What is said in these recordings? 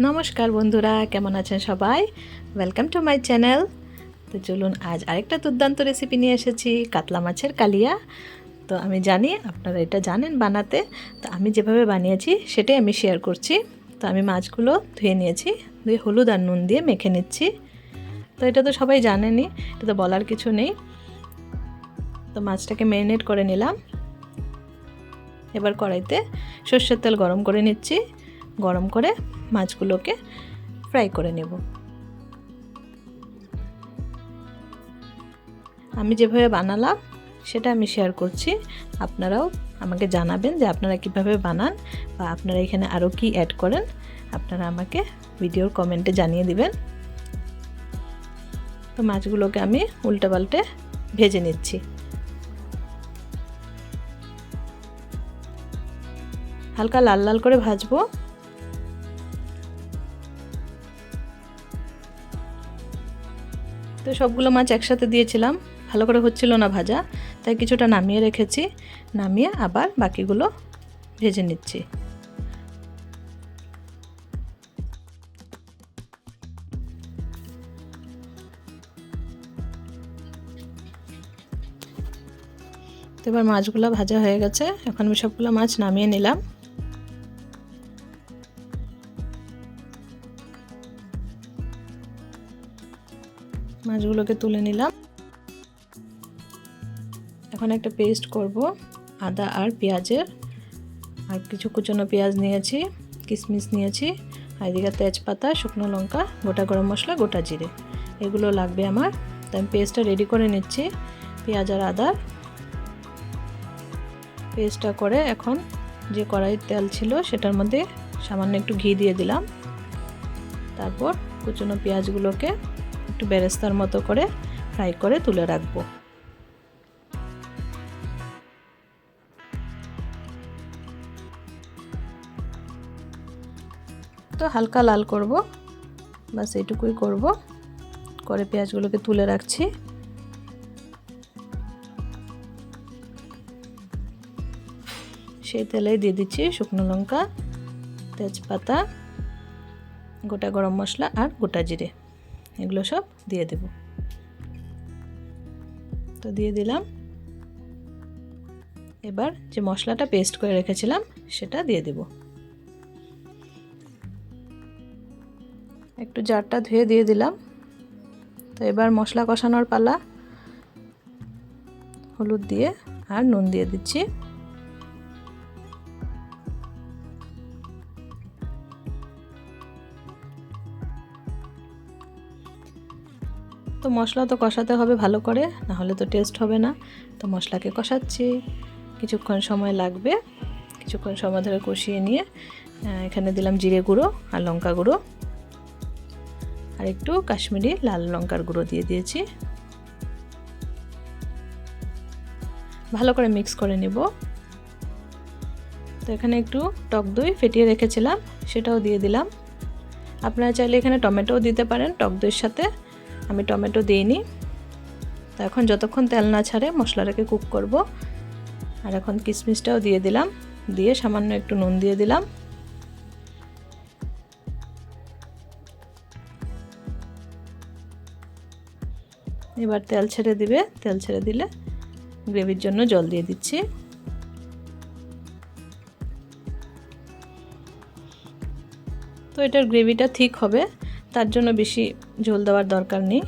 নমস্কার বন্ধুরা, কেমন আছেন সবাই? ওয়েলকাম টু মাই চ্যানেল তো চলুন, আজ আরেকটা দুর্দান্ত রেসিপি নিয়ে এসেছি, কাতলা মাছের কালিয়া। তো আমি জানি, আপনারা এটা জানেন বানাতে। তো আমি যেভাবে বানিয়েছি, সেটাই আমি শেয়ার করছি। তো আমি মাছগুলো ধুয়ে নিয়েছি, ধুয়ে হলুদ আর নুন দিয়ে মেখে নিচ্ছি। তো এটা তো সবাই জানেনই, এটা তো বলার কিছু নেই। তো মাছটাকে ম্যারিনেট করে নিলাম। এবার কড়াইতে সর্ষের তেল গরম করে নিচ্ছি। গরম করে মাছগুলোকে ফ্রাই করে নেব। আমি যেভাবে বানালাম, সেটা আমি শেয়ার করছি। আপনারাও আমাকে জানাবেন যে আপনারা কীভাবে বানান বা আপনারা এখানে আরও কি অ্যাড করেন। আপনারা আমাকে ভিডিওর কমেন্টে জানিয়ে দিবেন। তো মাছগুলোকে আমি উল্টে পাল্টে ভেজে নিচ্ছি। হালকা লাল লাল করে ভাজবো। তো সবগুলো মাছ একসাথে দিয়েছিলাম। ভালো করে হচ্ছিল না ভাজা, তাই কিছুটা নামিয়ে রেখেছি। নামিয়ে আবার বাকিগুলো ভেজে নিচ্ছি। তো এবার মাছগুলো ভাজা হয়ে গেছে। এখন আমি সবগুলো মাছ নামিয়ে নিলাম। মাছগুলোকে তুলে নিলাম। এখন একটা পেস্ট করব, আদা আর পেঁয়াজের। আর কিছু কুচনো পেঁয়াজ নিয়েছি কিশমিশ নিয়েছি, আর এদিকে তেজপাতা, শুকনো লঙ্কা, গোটা গরম মশলা, গোটা জিরে। এগুলো লাগবে আমার। তাই আমি পেস্টটা রেডি করে নিচ্ছি, পেঁয়াজ আর আদার পেস্টটা করে এখন যে কড়াইয়ের তেল ছিল সেটার মধ্যে সামান্য একটু ঘি দিয়ে দিলাম। তারপর কুচনো পেঁয়াজগুলোকে একটু বেরেস্তার মতো করে ফ্রাই করে তুলে রাখব। তো হালকা লাল করব। বাস এইটুকুই করব। করে পেঁয়াজগুলোকে তুলে রাখছি। সেই তেলেই দিয়ে দিচ্ছি শুকনো লঙ্কা, তেজপাতা, গোটা গরম মশলা আর গোটা জিরে। এগুলো সব দিয়ে দেব। তো দিয়ে দিলাম। এবার যে মশলাটা পেস্ট করে রেখেছিলাম, সেটা দিয়ে দেব। একটু জারটা ধুয়ে দিয়ে দিলাম। তো এবার মশলা কষানোর পালা হলুদ দিয়ে আর নুন দিয়ে দিচ্ছি। তো মশলা তো কষাতে হবে ভালো করে না হলে তো টেস্ট হবে না। তো মশলাকে কষাচ্ছি। কিছুক্ষণ সময় লাগবে, কিছুক্ষণ সময় ধরে কষিয়ে নিয়ে এখানে দিলাম জিরে গুঁড়ো আর লঙ্কা গুঁড়ো। আর একটু কাশ্মীরি লাল লঙ্কার গুঁড়ো দিয়ে দিয়েছি। ভালো করে মিক্স করে নেব। তো এখানে একটু টক দই ফেটিয়ে রেখেছিলাম, সেটাও দিয়ে দিলাম। আপনারা চাইলে এখানে টমেটোও দিতে পারেন টক দইয়ের সাথে। আমি টমেটো দিইনি তো এখন যতক্ষণ তেল না ছাড়ে মশলাটাকে কুক করব। আর এখন কিশমিশটাও দিয়ে দিলাম। দিয়ে সামান্য একটু নুন দিয়ে দিলাম। এবার তেল ছেড়ে দিবে। তেল ছেড়ে দিলে গ্রেভির জন্য জল দিয়ে দিচ্ছি। তো এটার গ্রেভিটা ঠিক হবে। তার জন্য বেশি ঝোল দেওয়ার দরকার নেই।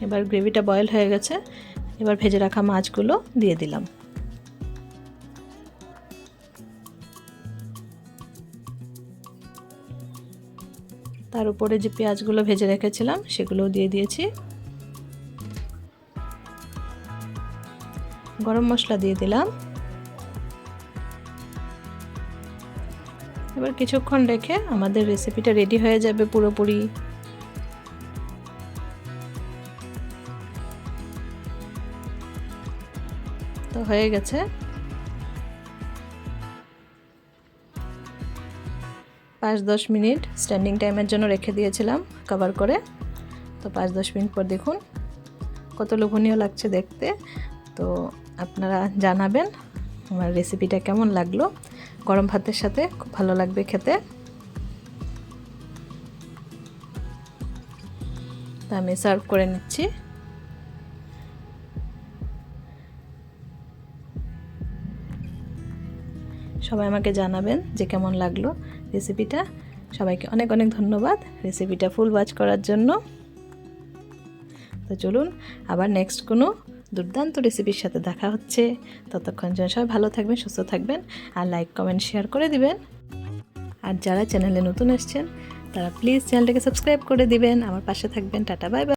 এবার গ্রেভিটা বয়েল হয়ে গেছে। এবার ভেজে রাখা মাছগুলো দিয়ে দিলাম। তার উপরে যে পেঁয়াজগুলো ভেজে রেখেছিলাম, সেগুলোও দিয়ে দিয়েছি। গরম মশলা দিয়ে দিলাম। এবার কিছুক্ষণ রেখে আমাদের রেসিপিটা রেডি হয়ে যাবে পুরোপুরি। তো হয়ে গেছে। পাঁচ দশ মিনিট স্ট্যান্ডিং টাইমের জন্য রেখে দিয়েছিলাম কভার করে। তো পাঁচ দশ মিনিট পর দেখুন কত লোভনীয় লাগছে দেখতে। তো আপনারা জানাবেন আমার রেসিপিটা কেমন লাগল। গরম ভাতের সাথে খুব ভালো লাগবে খেতে। তো আমি সার্ভ করে নিচ্ছি। সবাই আমাকে জানাবেন যে কেমন লাগল রেসিপিটা সবাইকে অনেক অনেক ধন্যবাদ রেসিপিটা ফুল ওয়াচ করার জন্য। তো চলুন, আবার নেক্সট কোনো দুর্দান্ত রেসিপির সাথে দেখা হচ্ছে। ততক্ষণ যেন সবাই ভালো থাকবেন, সুস্থ থাকবেন আর লাইক কমেন্ট শেয়ার করে দিবেন। আর যারা চ্যানেলে নতুন এসছেন তারা প্লিজ চ্যানেলটাকে সাবস্ক্রাইব করে দিবেন। আমার পাশে থাকবেন, টাটা বাই বাই